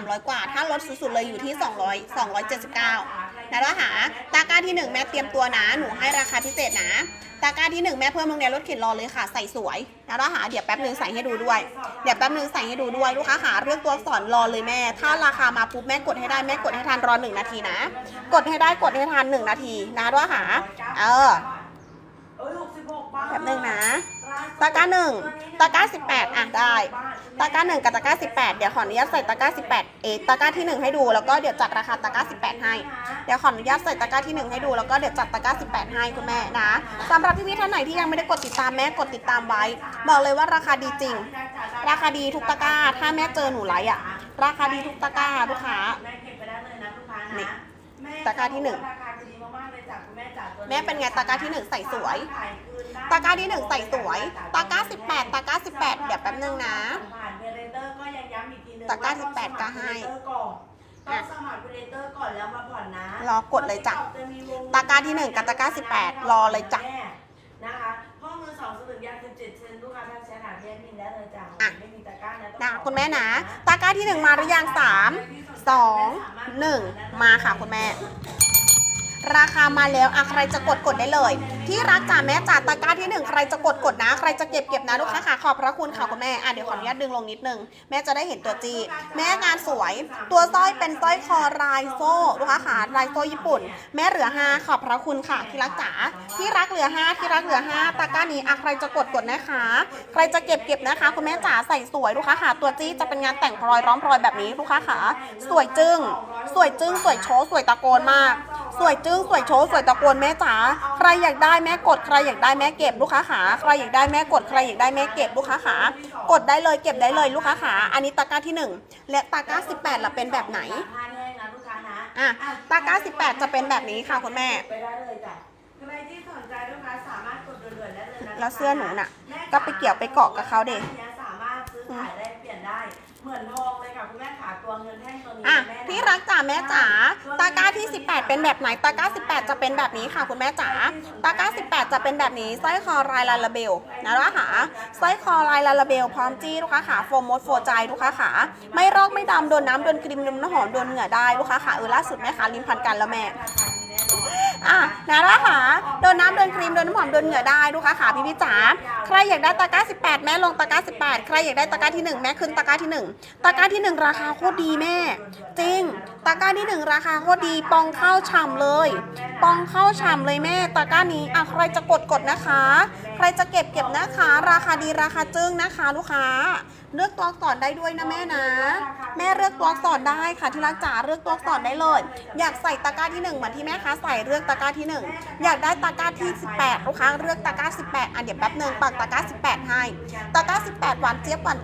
300 กว่า ถ้าลดสุดๆเลยอยู่ที่ 200 279นะแล้วหาตะกร้าที่ 1 แม่เตรียมตัวนะหนูให้ราคาพิเศษนะตะกร้าที่ 1 แม่เพิ่มโรงเรียนรถเข็นรอเลยค่ะใส่สวยนะแล้วหาเดี๋ยวแป๊บนึงใส่ให้ดูด้วย เดี๋ยวแป๊บนึงใส่ให้ดูด้วยลูกค้าหาเรื่องตัวสอักษรอเลยแม่ ถ้าราคามาปุ๊บแม่กดให้ได้แม่กดให้ทันรอหนึ่งนาทีนะ กดให้ได้กดให้ทันหนึ่งนาทีนะด้วหาเออแป๊บนึงนะตะก้าหนึ่งตะก้าสิบแปดอะได้ ตะกร้าหนึ่งกับตะกร้าสิบแปดเดี๋ยวขออนุญาตใส่ตะกร้าสิบแปดเอตะกร้าที่หนึ่งให้ดูแล้วก็เดี๋ยวจัดราคาตะกร้าสิบแปดให้ เดี๋ยวขออนุญาตใส่ตะกร้าที่หนึ่งให้ดูแล้วก็เดี๋ยวจัดตะกร้าสิบแปดให้คุณแม่นะสำหรับพี่ๆท่านไหนที่ยังไม่ได้กดติดตามแม่กดติดตามไว้ บอกเลยว่าราคาดีจริง ราคาดีทุกตะกร้า ถ้าแม่เจอหนูไลฟ์อะราคาดีทุกตะกร้าลูกค้าแม่เก็บไปได้เลยนะลูกค้านี่นะแม่ตะกร้าที่หนึ่งราคาดีมากๆเลยจ้ะคุณแม่จ๋าตัวแม่เป็นไงตะกร้าที่หนึ่งใส่สวยขายคืนได้ ตะกร้าที่หนึ่งใส่สวย ตะกร้าสิบแปดตะกร้าสิบแปดเดี๋ยวแป๊บนึงนะ ผ่านเบรเตอร์ก็ยังย้ำอีกทีนึงตะกร้าว่18ก็ให้ ต้องสมัครเบรเตอร์ก่อนต้องสมัครเบรเตอร์ก่อนแล้วมาผ่อนนะรอกดเลยจ้ะ จะมีวงตะกร้าที่หนึ่งกับตะกร้าสิบแปดรอเลยจ้ะ นะคะข้อมือสองสลึงยางสิบเจ็ดเซนลูกค้าทางแชทหาเพียนมินได้เลยจ้ะอะไม่มีตะกร้านะต้องนะขอคุณแม่นะ ตะกร้าที่หนึ่งมาหรือยังสามสองหนึ่งมาค่ะคุณแม่ ราคามาแล้วอะใครจะกดกดได้เลย ที่รักจ่าแม่จ่าตะกร้าที่หนึ่งใครจะกดกดนะ ใครจะเก็บเก็บนะลูกค้าค่ะขอบพระคุณค่ะคุณแม่อะเดี๋ยวขออนุญาตดึงลงนิดนึง แม่จะได้เห็นตัวจี แม่งานสวย ตัวสร้อยเป็นสร้อยคอลายโซ่ลูกค้าค่ะลายโซ่ญี่ปุ่น แม่เหลือห้าขอบพระคุณค่ะ ที่รักจ๋าที่รักเหลือห้าที่รักเหลือห้าตะกร้านี้อะใครจะกดกดนะคะ ใครจะเก็บเก็บนะคะคุณแม่จ๋าใส่สวยลูกค้าค่ะตัวจี้จะเป็นงานแต่งพลอยร้อมพลอยแบบนี้ลูกค้าค่ะสวยจึ้งสวยจึ้งสวยโชว์สวยตะโกนมาก สวยจึ้งสวยโชว์สวยตะโกนแม่จ๋าใครอยากได้แม่กดใครอยากได้แม่เก็บลูกค้าขาใครอยากได้แม่กดใครอยากได้แม่เก็บลูกค้าขากดได้เลยเก็บได้เลยลูกค้าขาอันนี้ตะกร้าที่หนึ่งและตะกร้า18ล่ะเป็นแบบไหนผ้าแห้งนะลูกค้านะอะตะกร้า18 จะเป็นแบบนี้ค่ะคุณแม่ไปได้เลยจ้ะใครที่สนใจลูกค้าสามารถกดด่วนๆได้เลยนะแล้วเสื้อหนูน่ะ ก็ไปเกี่ยวไปเกาะกับเขาดิอันนี้สามารถซื้อขายได้เปลี่ยนได้เหมือนทองเลยค่ะคุณแม่ขาตัวเงินแท่งตัวนี้อะแม่นะที่รักจ๋าแม่จ๋าตะกร้าที่ 18 เป็นแบบไหนตะกร้า18 จะเป็นแบบนี้ค่ะคุณแม่จ๋าตะกร้า18 จะเป็นแบบนี้สร้อยคอลายลาลาเบลนะลูกค้าขาสร้อยคอลายลาลาเบลพร้อมจี้ลูกค้าขาโฟมมดโฟใจลูกค้าขาไม่รอกไม่ดำโดนน้ำโดนครีมโดนน้ำหอมโดนเหงื่อได้ลูกค้าขาเออล่าสุดแม่ค้าลิ้นพันกันแล้วแม่อะนะลูกค้าขาโดนน้ำโดนครีมโดนน้ำหอมโดนเหงื่อได้ลูกค้าขาพี่พี่จ๋าใครอยากได้ตะกร้า 18 แม่ลงตะกร้า 18 ใครอยากได้ตะกร้าที่ 1 แม่ขึ้นตะกร้าที่ 1 ตะกร้าที่ 1 ราคาโคตรดีแม่ จริงตะกร้าที่ 1 ราคาโคตรดีปองข้าวฉ่ำเลย ปองข้าวฉ่ำเลยแม่ตะกร้านี้อะใครจะกดกดนะคะ ใครจะเก็บเก็บนะคะ ราคาดีราคาจึ้งนะคะ ลูกค้า เลือกตัวอักษรได้ด้วยนะแม่นะ แม่เลือกตัวอักษรได้ค่ะที่รักจ๋าเลือกตัวอักษรได้เลย อยากใส่ตะกร้าที่1เหมือนที่แม่ค้าใส่เลือกตะกร้าที่ 1 อยากได้ตะกร้าที่ 18 ลูกค้าเลือกตะกร้า 18 อะเดี๋ยวแป๊บหนึ่งปักตะกร้า 18 ให้ตะกร้า 18 หวานเจี๊ยบหวาน